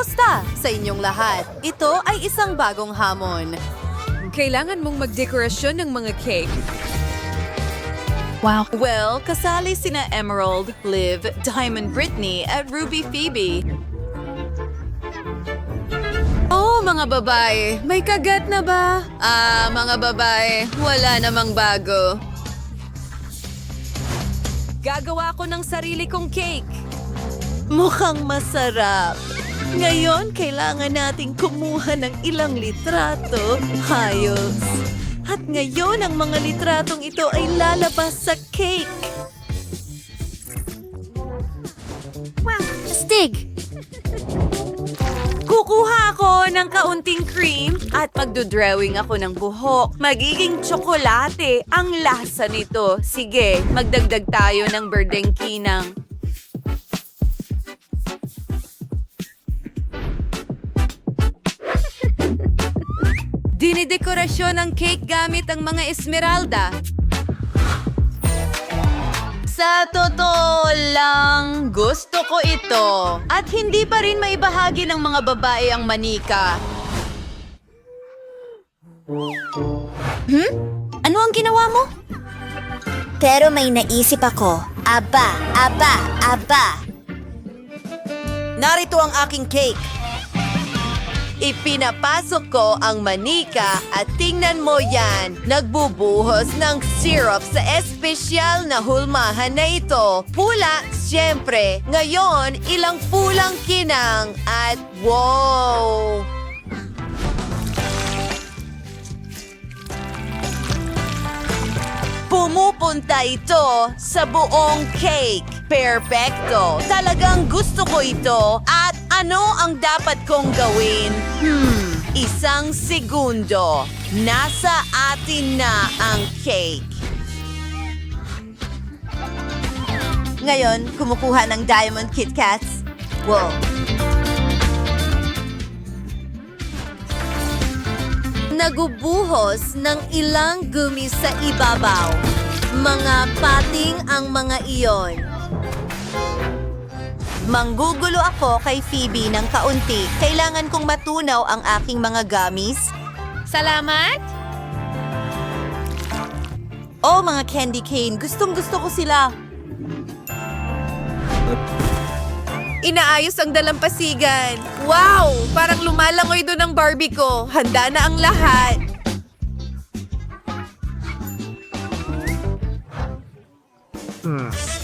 Kamusta sa inyong lahat? Ito ay isang bagong hamon. Kailangan mong magdekorasyon ng mga cake. Well, kasali sina Emerald, Liv, Diamond Brittany at Ruby Phoebe. Oh, mga babae, may kagat na ba? Ah, mga babae, wala namang bago. Gagawa ko ng sarili kong cake. Mukhang masarap. Ngayon, kailangan nating kumuha ng ilang litrato. Hayos. At ngayon, ang mga litratong ito ay lalabas sa cake. Stig! Kukuha ako ng kaunting cream at magdodrawing ako ng buhok. Magiging tsokolate ang lasa nito. Sige, magdagdag tayo ng berdeng kinang. Dinidekorasyon ang cake gamit ang mga esmeralda. Sa totoo lang, gusto ko ito. At hindi pa rin maibahagi ng mga babae ang manika. Ano ang ginawa mo? Pero may naisip ako. Aba, aba, aba. Narito ang aking cake. Ipinapasok ko ang manika at tingnan mo yan, nagbubuhos ng syrup sa espesyal na hulmahan na ito. Pula, siyempre. Ngayon, ilang pulang kinang at wow! Pumupunta ito sa buong cake. Perfecto. Talagang gusto ko ito. At ano ang dapat kong gawin? Hmm, isang segundo. Nasa atin na ang cake. Ngayon, kumukuha ng Diamond Kit Kats. Wow. Nagubuhos ng ilang gumi sa ibabaw. Mga pating ang mga iyon. Manggugulo ako kay Phoebe ng kaunti. Kailangan kong matunaw ang aking mga gummies. Salamat! Oh, mga candy cane. Gustong gusto ko sila. Inaayos ang dalampasigan. Wow! Parang lumalangoy doon ang Barbie ko. Handa na ang lahat.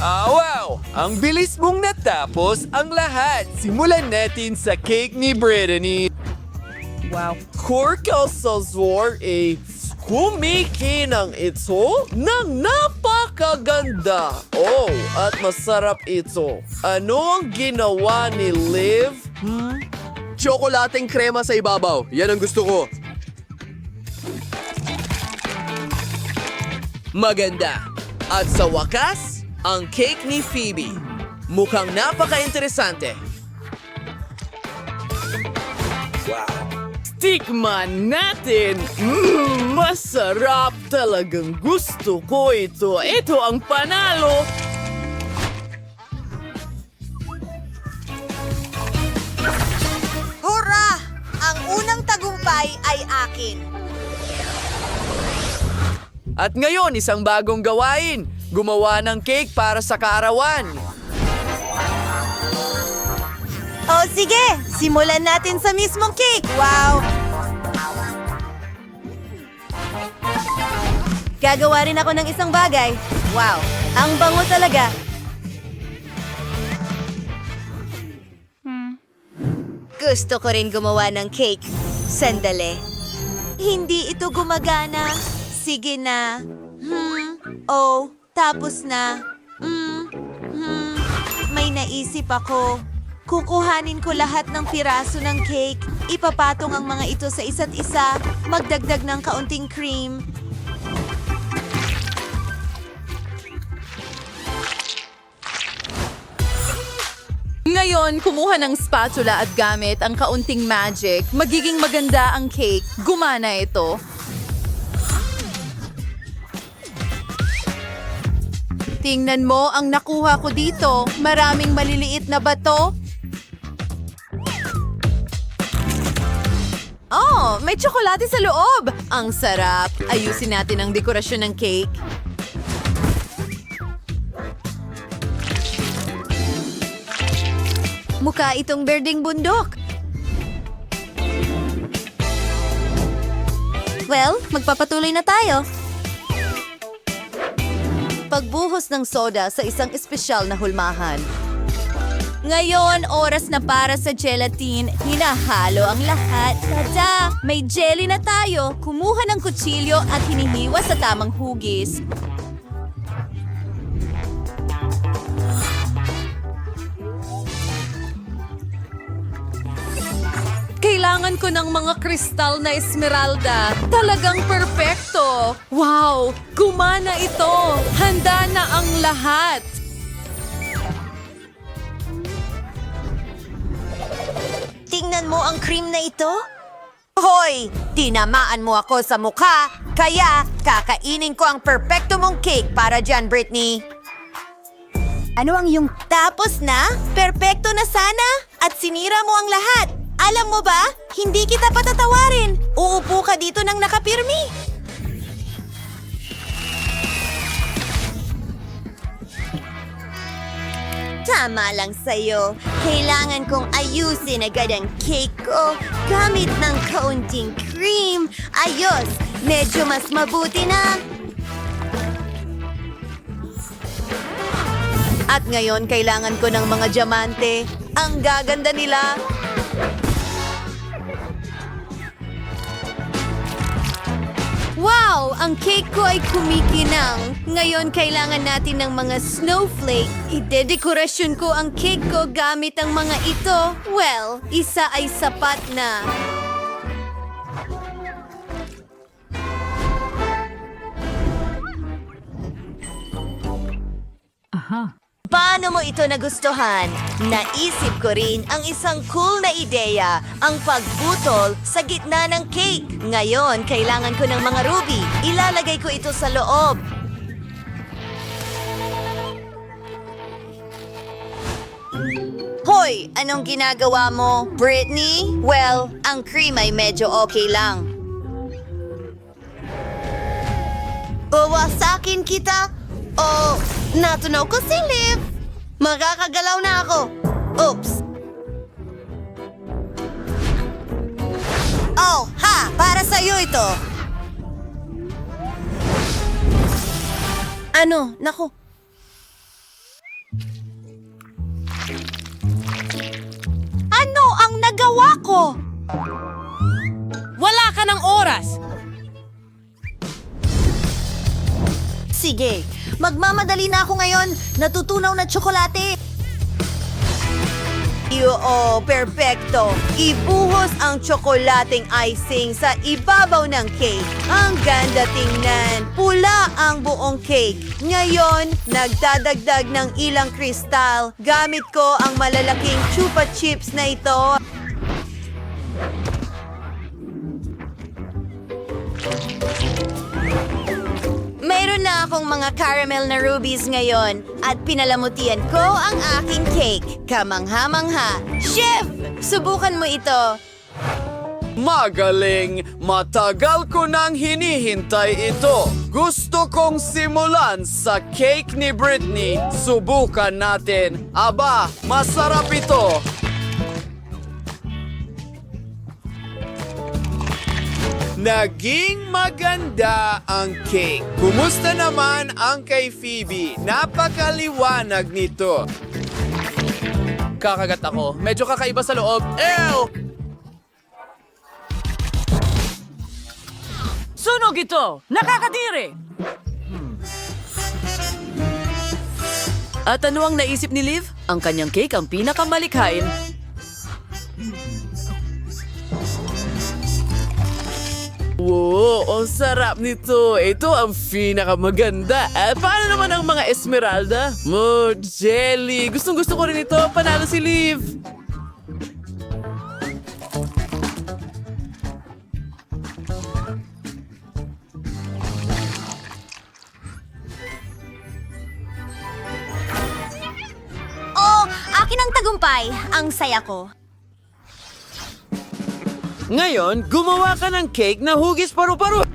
Ah, wow! Ang bilis mong natapos ang lahat. Simulan natin sa cake ni Brittany. Wow. Korkel Sazor ay kumikinang ito ng napakaganda. Oh, at masarap ito. Ano ang ginawa ni Liv? Hmm? Tsokolating krema sa ibabaw. Yan ang gusto ko. Maganda. At sa wakas, ang cake ni Phoebe. Mukhang napaka-interesante. Tikman natin! Mmm, masarap! Talagang gusto ko ito. Ito ang panalo! Hurra! Ang unang tagumpay ay akin. At ngayon, isang bagong gawain. Gumawa ng cake para sa kaarawan. O sige, simulan natin sa mismong cake. Wow! Gagawa rin ako ng isang bagay. Wow, ang bango talaga. Gusto ko rin gumawa ng cake. Sandali. Hindi ito gumagana. Sige na. Hmm. Oh, tapos na. Hmm. Hmm. May naisip ako. Kukuhanin ko lahat ng piraso ng cake. Ipapatong ang mga ito sa isa't isa. Magdagdag ng kaunting cream. Ngayon, kumuha ng spatula at gamit ang kaunting magic. Magiging maganda ang cake. Gumana ito. Tingnan mo ang nakuha ko dito. Maraming maliliit na bato. Oh, may tsokolate sa loob! Ang sarap! Ayusin natin ang dekorasyon ng cake. Mukha itong berdeng bundok. Well, magpapatuloy na tayo. Pagbuhos ng soda sa isang espesyal na hulmahan. Ngayon, oras na para sa gelatin. Hinahalo ang lahat. Tada! May jelly na tayo. Kumuha ng kutsilyo at hinihiwa sa tamang hugis. Kailangan ko ng mga kristal na esmeralda. Talagang perpekto. Wow! Gumana ito! Handa na ang lahat! Tingnan mo ang cream na ito. Hoy! Tinamaan mo ako sa mukha, kaya kakainin ko ang perpekto mong cake para dyan, Britney. Ano ang yung... Tapos na? Perpekto na sana? At sinira mo ang lahat. Alam mo ba, hindi kita patatawarin. Uupo ka dito ng nakapirmi. Tama lang sa'yo. Kailangan kong ayusin agad ang cake ko gamit ng kaunting cream. Ayos! Medyo mas mabuti na. At ngayon, kailangan ko ng mga diamante. Ang gaganda nila. Wow! Ang cake ko ay kumikinang. Ngayon, kailangan natin ng mga snowflake. Idedekorasyon ko ang cake ko gamit ang mga ito. Well, isa ay sapat na. Paano mo ito nagustuhan? Naisip ko rin ang isang cool na ideya, ang pagbutol sa gitna ng cake. Ngayon, kailangan ko ng mga ruby. Ilalagay ko ito sa loob. Hoy! Anong ginagawa mo, Britney? Well, ang cream ay medyo okay lang. Bawasakin kita? O, natunaw ko si Liv. Makakagalaw na ako. Oops. Oh, ha! Para sa'yo ito. Ano? Nako. Ano ang nagawa ko? Wala ka ng oras! Sige, magmamadali na ako ngayon. Natutunaw na tsokolate. Oo, perfecto. Ibuhos ang tsokolating icing sa ibabaw ng cake. Ang ganda tingnan. Pula ang buong cake. Ngayon, nagdadagdag ng ilang kristal. Gamit ko ang malalaking chupa chips na ito. Akong mga caramel na rubies ngayon at pinalamutian ko ang aking cake. Kamangha-mangha. Chef! Subukan mo ito. Magaling! Matagal ko nang hinihintay ito. Gusto kong simulan sa cake ni Britney. Subukan natin. Aba, masarap ito. Naging maganda ang cake. Kumusta naman ang kay Phoebe? Napakaliwanag nito. Kakagat ako. Medyo kakaiba sa loob. Ew! Sunog ito! Nakakadiri! At ano ang naisip ni Liv? Ang kanyang cake ang pinakamalikhain. Wow, ang sarap nito. Ito ang pinakamaganda. At paano naman ang mga esmeralda? Mo, jelly. Gustong gusto ko rin ito. Panalo si Liv. Oh, akin ang tagumpay. Ang saya ko. Ngayon, gumawa ka ng cake na hugis paru-paro.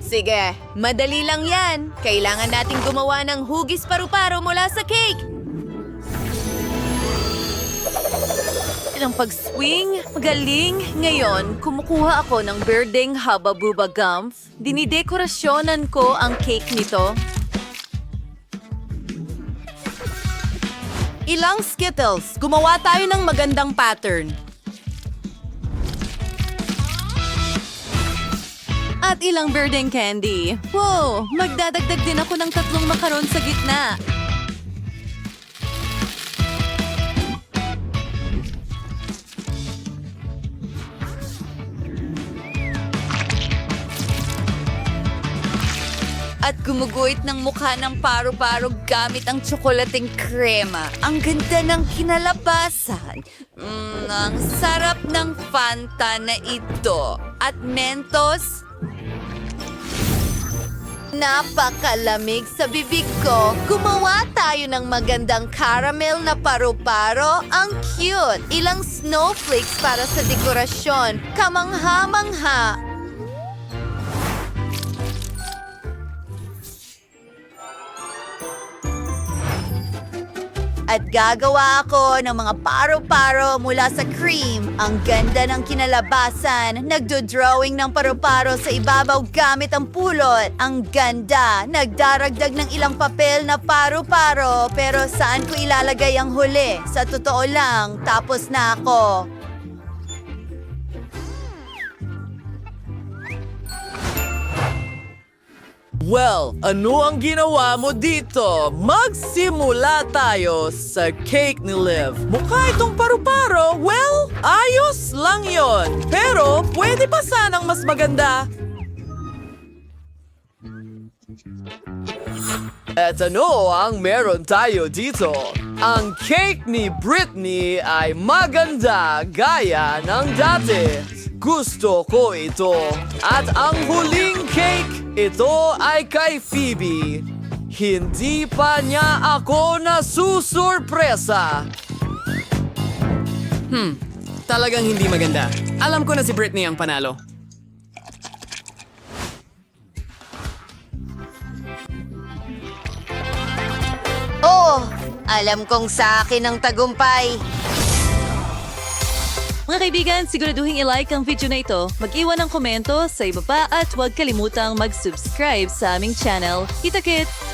Sige, madali lang yan. Kailangan nating gumawa ng hugis paru-paro mula sa cake. Ilang pag-swing, magaling. Ngayon, kumukuha ako ng birding haba buba gum. Dinidekorasyonan ko ang cake nito. Ilang Skittles. Gumawa tayo ng magandang pattern. At ilang birding candy. Wow! Magdadagdag din ako ng tatlong makaron sa gitna. At gumuguhit ng mukha ng paru-paro gamit ang tsokolating krema. Ang ganda ng kinalabasan. Mm, ang sarap ng Fanta na ito. At Mentos, Napakalamig sa bibig ko. Gumawa tayo ng magandang caramel na paru-paro. Ang cute. Ilang snowflakes para sa dekorasyon. Kamangha-mangha. At gagawa ako ng mga paro-paro mula sa cream. Ang ganda ng kinalabasan. Nagdo-drawing ng paro-paro sa ibabaw gamit ang pulot. Ang ganda. Nagdaragdag ng ilang papel na paro-paro. Pero saan ko ilalagay ang huli? Sa totoo lang, tapos na ako. Well, ano ang ginawa mo dito? Magsimula tayo sa cake ni Liv. Mukha itong paru-paro. Well, ayos lang yon. Pero pwede pa sanang mas maganda. At ano ang meron tayo dito? Ang cake ni Britney ay maganda gaya ng dati. Gusto ko ito. At ang huling cake, ito ay kay Phoebe. Hindi pa niya ako nasusurpresa. Hmm, talagang hindi maganda. Alam ko na si Britney ang panalo. Oh, alam kong sa akin ang tagumpay. Mga kaibigan, siguraduhin i-like ang video na ito, mag-iwan ng komento sa ibaba at huwag kalimutang mag-subscribe sa aming channel. Kita-kits!